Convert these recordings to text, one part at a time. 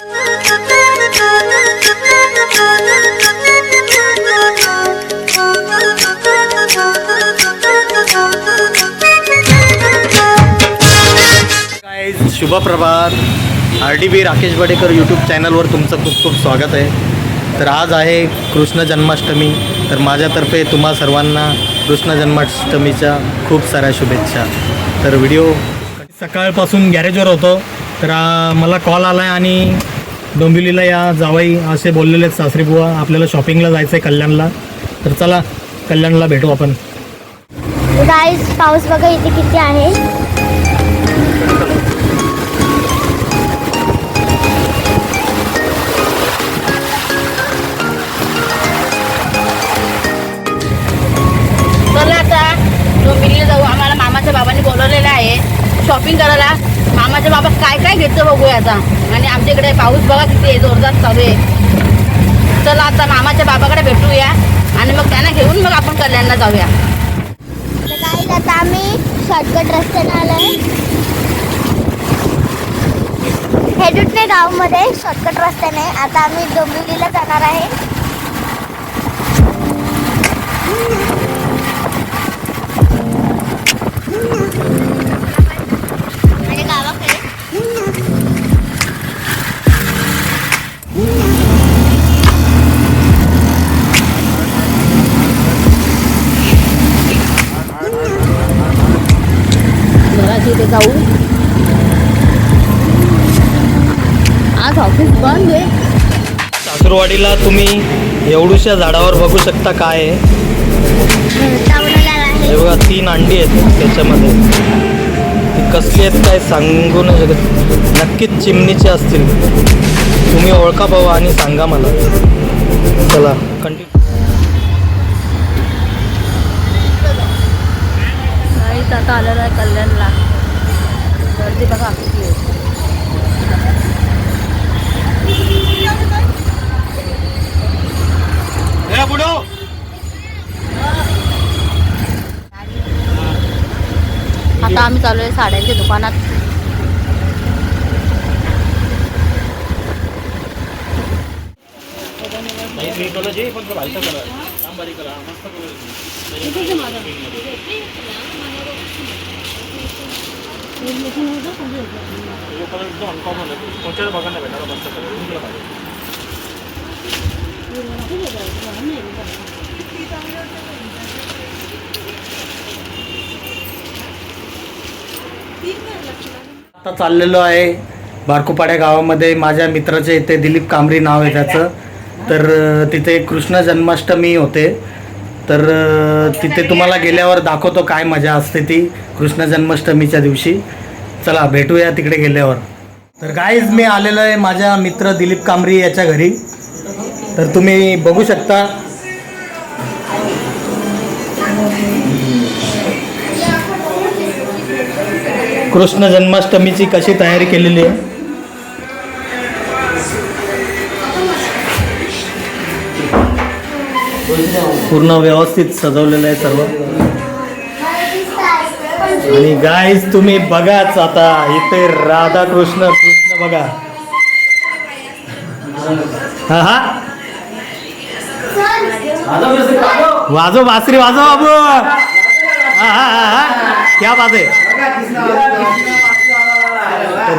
शुभ प्रभात. R D B Rakesh Badekar YouTube चॅनलवर तुमचं खूप खूप स्वागत आहे. तर आज आहे कृष्ण जन्माष्टमी. तर माझ्यातर्फे तुम्हा सर्वांना कृष्ण जन्माष्टमीच्या खूप साऱ्या शुभेच्छा. तर व्हिडिओ सकाळपासून गॅरेजवर होतो. तर मला कॉल आला आहे आणि डोंबिवलीला या जावई असे बोललेले आहेत सासरी बुवा. आपल्याला शॉपिंगला जायचं आहे कल्याणला. तर चला कल्याणला भेटू आपण. गाईस पाऊस बघा इथे किती आहे. आता. आणि आमच्या इकडे पाऊस बघा किती जोरदार चालू आहे. चला आता मामाच्या बाबाकडे भेटूया आणि मग त्यांना घेऊन मग आपण कल्याणला जाऊया. तर आता आम्ही शॉर्टकट रस्त्याने आलोय. हेडुटणे गावमध्ये शॉर्टकट रस्त्याने. आता आम्ही डोंबिवलीला जाणार आहे. इथे जाऊ आज ऑफिस बंद आहे सासूरवाडीला तुम्ही एवढूशा झाडावर बघू शकता काय आहे. हे बघा तीन अंडी आहेत त्याच्यामध्ये. ती कसली आहेत काय सांगू नाही शकत. नक्कीच चिमणीचे असतील. तुम्ही ओळखा बाबा आणि सांगा मला. चला कंटिन्यू आता आलेला आहे कल्याणला. गर्दी बघा किती आहे आता आम्ही चालू आहे साड्यांच्या दुकानात आता चाललेलो आहे बारकोपाड्या गावामध्ये. माझ्या मित्राचे इथे दिलीप कांबरी नाव आहे त्याचं. तर तिथे कृष्ण जन्माष्टमी होते. तर तिथे तुम्हाला गेल्यावर दाखवतो काय मजा असते ती. कृष्ण जन्माष्टमीच्या दिवशी. चला भेटूया तिकडे गेल्यावर. तर गाईज मी आलेलो आहे माझ्या मित्र दिलीप कांबरी याच्या घरी. तर तुम्ही बघू शकता. कृष्ण जन्माष्टमीची कशी तयारी केलेली आहे? पूर्ण व्यवस्थित सजवलेलं आहे सर्व. आणि गाईज तुम्ही बघाच आता इथे राधा कृष्ण कृष्ण बघा. हा हा. वाजव बासरी वाजव बाबू. हा हा हा हा. क्या बात आहे.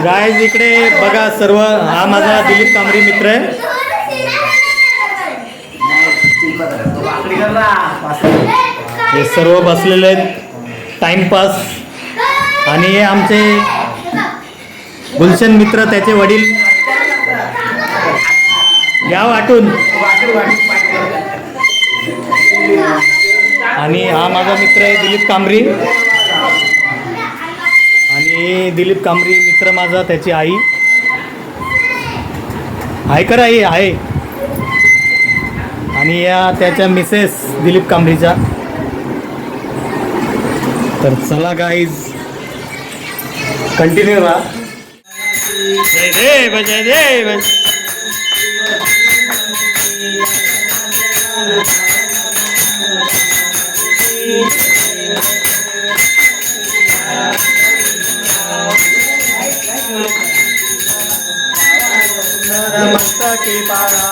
गाईज इकडे बघा सर्व. हा माझा दिलीप कांबरी मित्र आहे. हे सर्व बसलेले आहेत. टाइमपास. आणि हे आमचे गुलशन मित्र त्याचे वडील. या वाटून. आणि हा माझा मित्र आहे दिलीप कांबरी. आणि दिलीप कांबरी मित्र माझा त्याची आई. आहे आई? आहे. आणि या त्याच्या मिसेस दिलीप कांबरीच्या तर चला गाईज कंटिन्यू राहा जय देव जय देव. की पारा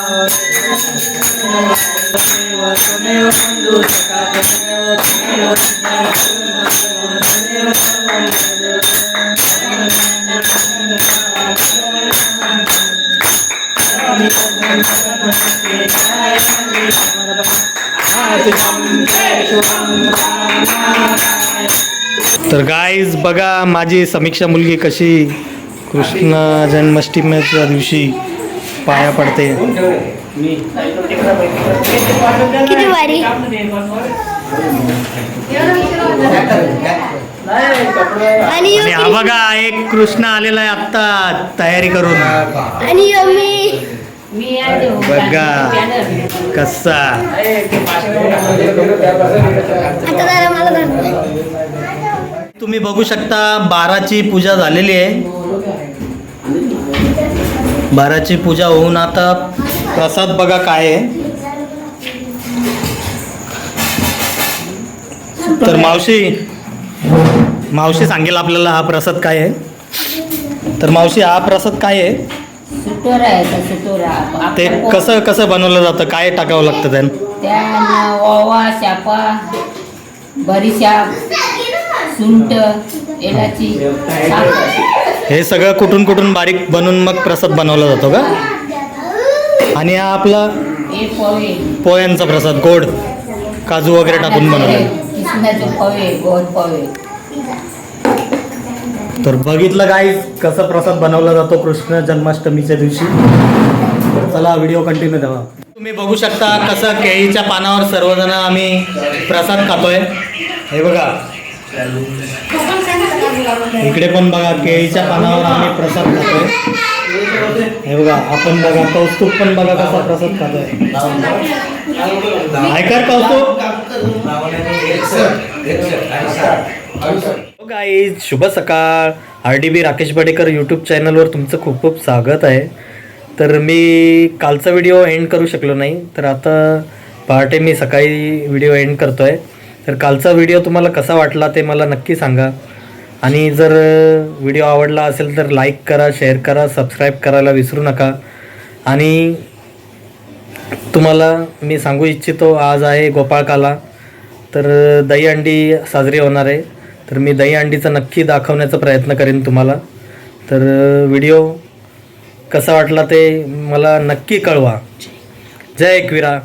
तर गाईज बघा माझी समीक्षा मुलगी कशी? कृष्ण जन्माष्टमीच्या दिवशी पाया पडते. किती आणि हा बघा एक कृष्ण आलेला आहे आत्ता तयारी करून. आणि यम्मी मी आहे बघा कसा. तुम्ही बघू शकता बाराची पूजा झालेली आहे. बाराची पूजा होऊन आता प्रसाद बघा काय आहे. तर मावशी मावशी सांगेल आपल्याला हा प्रसाद काय आहे. तर मावशी हा प्रसाद काय आहे? ते कसं कसं बनवलं जातं? काय टाकावं लागतं त्यानं? त्या ओवा शापा बरीशाप सुंट एलाची हे सगळं कुठून कुठून बारीक बनवून मग प्रसाद बनवला जातो का? आणि हा आपला पोहे. पोह्यांचा प्रसाद गोड काजू वगैरे टाकून बनवला. तर बघितलं काय कसं प्रसाद बनवला जातो कृष्ण जन्माष्टमीच्या दिवशी. तर चला व्हिडिओ कंटिन्यू द्यावा तुम्ही बघू शकता कसं केळीच्या पानावर सर्वजण आम्ही प्रसाद खातोय. हे बघा. इकडे पण बघा केळीच्या पानावर आम्ही प्रसाद खातोय. हे बघा आपण बघा कौस्तुभ पण बघा कसा प्रसाद खातोय. ऐका कौस्तुभ. हो गाईज शुभ सकाळ. R D B Rakesh Badekar YouTube चॅनलवर तुमचं खूप खूप स्वागत आहे. तर मी कालचा व्हिडिओ एंड करू शकलो नाही तर आता पहाटे मी सकाळी व्हिडिओ एंड करतो आहे तर कालचा व्हिडिओ तुम्हाला कसा वाटला ते मला नक्की सांगा. आणि जर व्हिडिओ आवडला असेल तर लाईक करा शेअर करा सबस्क्राईब करायला विसरू नका. आणि तुम्हाला मी सांगू इच्छितो आज आहे गोपाळकाला. तर दही अंडी साजरी होणार आहे. तर मी दही अंडीचा नक्की दाखवण्याचा प्रयत्न करेन तुम्हाला. तर व्हिडिओ कसा वाटला ते मला नक्की कळवा. जय एकविरा.